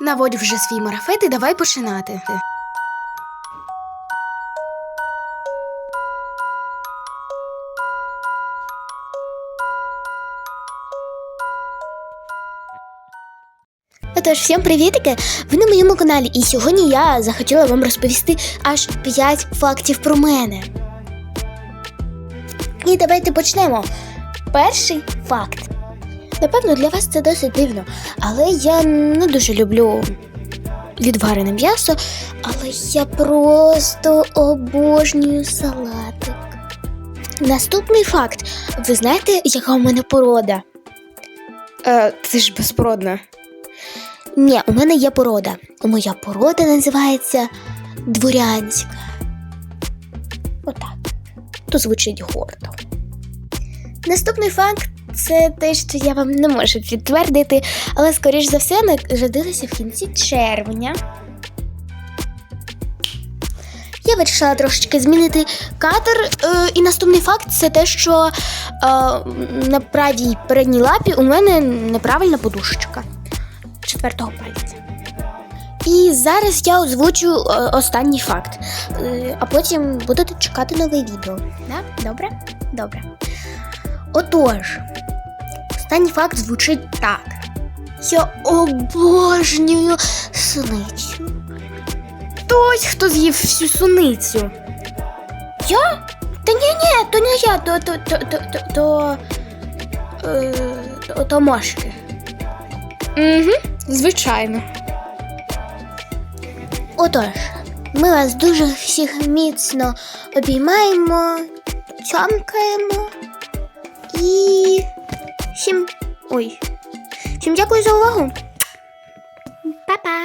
Наводь вже свій марафет і давай починати. Отож, всім привітики! Ви на моєму каналі, і сьогодні я захотіла вам розповісти аж 5 фактів про мене. І давайте почнемо. Перший факт. Напевно, для вас це досить дивно, але я не дуже люблю відварене м'ясо, але я просто обожнюю салатик. Наступний факт. Ви знаєте, яка у мене порода? Е, ти ж безпородна. Ні, у мене є порода. Моя порода називається дворянська. Отак. То звучить гордо. Наступний факт це те, що я вам не можу підтвердити, але, скоріш за все, народилася в кінці червня. Я вирішила трошечки змінити кадр. Е, і наступний факт це те, що е, на правій передній лапі у мене неправильна подушечка четвертого пальця. І зараз я озвучу е, останній факт. Е, а потім будете чекати нове відео. Да? Добре? Добре. Отож, останній факт звучить так. Я обожнюю суницю. Хтось, хто з'їв всю суницю. Я? Та ні, ні, то не я, то то то то то, то, е, то, то мошки. Угу, звичайно. Отож, ми вас дуже всіх міцно обіймаємо, цьомкаємо Ой. Всім дякую за увагу. Па-па!